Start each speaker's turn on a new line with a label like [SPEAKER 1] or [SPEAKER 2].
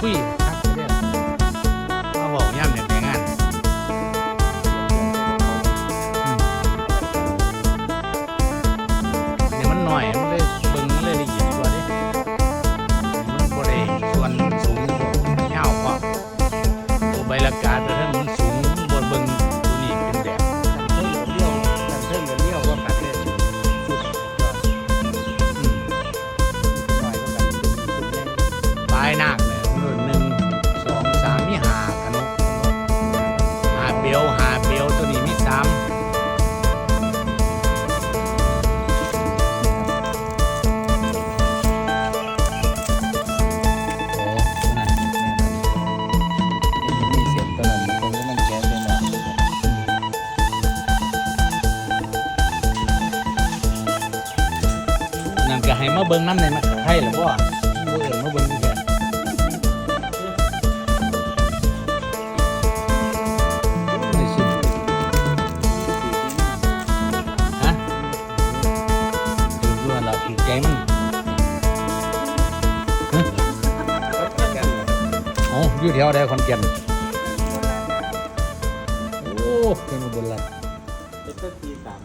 [SPEAKER 1] คุยครับมาบอกย่ำเนี่ยแต่งงานนี่มันหน่อยมันเลยเบิ่งเลยละเอียดกว่าเดิมันบ่ได้ส่วนสูงของยาวกว่าตัวใบละกาตัวเท่านั้นายนากเลยหนึ่งสองสามมีหาขนมหาเปียวหาเปียวตัวนี้มีสามนั่นก็ให้มาเบิ่งน้ำในมาไทยหรือว่าเบิ่งมาเบิ่งที่ อ๋อยู่แถวใดคอนแก่นโอ้เป็นมาบนละเ
[SPEAKER 2] ป็นต้นปีสาม